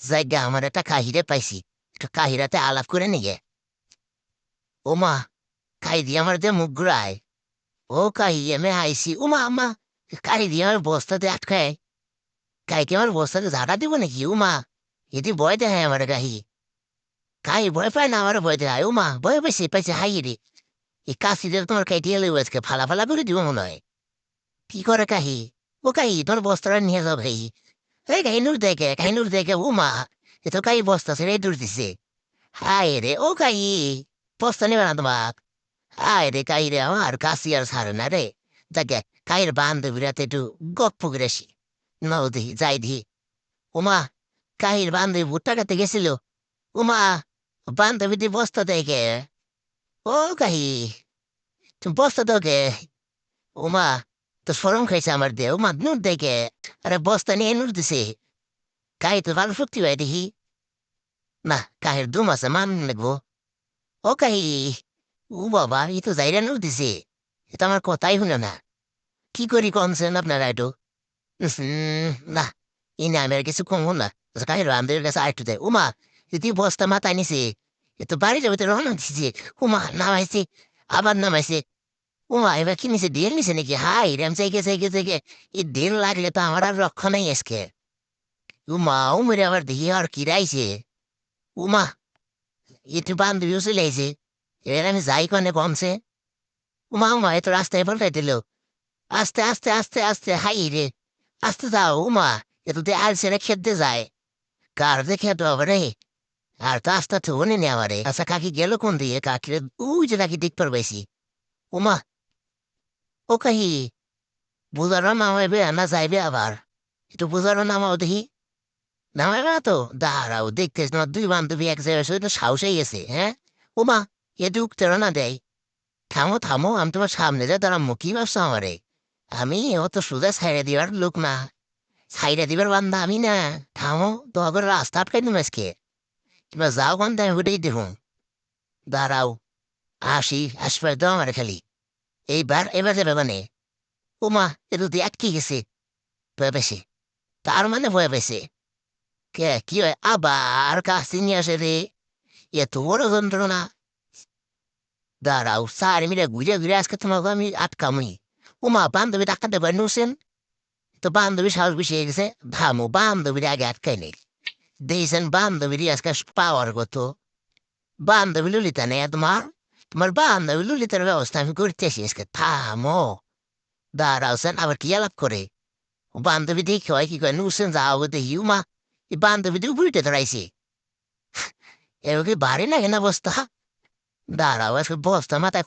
জায়গা আমার একটা কাহিরে পাইছি একটু কাহিরাতে আলাপ করে নিয়ে ওমা কাহি দিয়ে আমার যে মুখ ঘুরায় ও কাহি আমি আইসি উমা আমা কাহি দিয়ে আমার বস্তাতে আটকায় কাহিকে আমার বস্তাতে ঝাড়া দিব নাকি উমা এটি ভয় দেখায় আমার কাহি কাহি ভয় পায় না আমার ভয় দেখায় উমা ভয় পাইছে পাইছে হাই রে এই কাশি দিয়ে তোমার কাইটিয়ে লেবো আজকে ফালা ফালা করে দিব মনে হয় কি করে কাহি ও কাহি তোমার বস্তাটা নিয়ে যাও ভাই এই কাহি নূর দেখে কাহি নূর দেখে উমা এ তো কাহি বস্তা ছেড়ে দূর দিছে হায় রে ও কাহি বস্তা নেবে না তোমাক হায় রে কাহি রে আমার কাশি আর ছাড়ে না রে দেখে কাহির বান্ধবীরাতে একটু গপ্প করে আসি নাও দিহি যাই দিহি উমা কাহির বান্ধবী ভুট্টা কাটতে গেছিল উমা বান্ধবীটি বস্তা দেখে ও কাহি তুমি বস্তা তোকে উমা তো সরম খাইছে আমার দিয়ে উমা নুর দেখে। আরে বস্তা নিয়ে নুর দিছে। কাহি তো ভালো শক্তি হয় দেখি। না কাহির দু মাসে মান লাগবো ও কাহি ও বাবা ই তো যাইরা নুর দিছে। আমার কথাই শুনে না। কি করি কমছেন আপনারা একটু উম, না ই না আমি আর কিছু কম না। কাহির বান্ধবীর কাছে আরেকটু দেয় উমা যদি বস্তা মাথায় নিছে এ তো বাড়ি যাবে তো রওনা দিছে। উমা নামাইছে আবার নামাইছে। উমা এবার কি নিছে? দেড় নিছে নাকি? হাই রেম চাইকে চাইকে চাইকে। এই দেড় লাগলে তো আমার আর রক্ষা নেই আজকে। উমা উমরে আবার দেখি আর কিরাইছে উমা একটু বান্ধবীও চলে আইছে। এবার আমি যাই কনে কমছে। উমা উমা এত রাস্তায় পাল্টাই দিল। আস্তে আস্তে আস্তে আস্তে, হাই রে। আস্তে যাও, উমা এত দিয়ে আলসে রে খেতে যায়। কার দেখে তো হবে রে? আর তো আস্তে তো নেই আমারে। আচ্ছা কাকি গেল কোন দিয়ে কাকিরে, ওই যে কাকি দিক পর বেশি উমা ও কাহি বুঝারও নামাইবে না যাইবে আবার একটু বুঝারও নামাও দেখি নামাইবে না তো দাঁড়াও দেখতেছ না দুই বান্ধবী এক জায়গায় শুধু সাহসেই গেছে হ্যাঁ উমা এ ঢুকতে না দেয় থামো থামো আমি তোমার সামনে যা তারা মুখী ভাবছ আমারে আমি অত সোজা ছাইড়ে দিবার লোক না ছাইড়ে দিবার বান্ধা আমি না থামো তো আবার রাস্তা আটকাই দিম আজকে কিংবা যাও কোন আমি হুটেই দেখুন দাঁড়াও আসি আসবে তো আমার খালি এইবার, এবার মানে? এটা দিয়ে আটকে গেছে। ভয় পেয়েছে তার মানে ভয় পেয়েছে কে, কি হয়? আবার কাছে নিয়ে আসে রে। এত বড় যন্ত্রণা। দাঁড়াও, স্যার মিলে ঘুরে ঘুরে আজকে তোমাকে আমি আটকামই ওমা বান্ধবী ডাক্তার দেবার নুসেন? তো বান্ধবী সাহস হয়ে গেছে। থামো বান্ধবীর আগে আটকাই নেই। দিয়েছেন বান্ধবীরই আজকে পাওয়ার কত। বান্ধবী ললিতা নেই, তোমার? তোমার বান্ধবী ললিতার ব্যবস্থা আমি করতেছি আজকে থামো দাঁড়াওছেন আবার কি আলাপ করে বান্ধবী দেখে হয় কি কয় নুসেন যাও দেখি উমা এই বান্ধবী দিয়ে উল্টে ধরাইছে এবার কি বাড়ি না কেনা বস্তা দাঁড়াও আজকে বস্তা মাথায়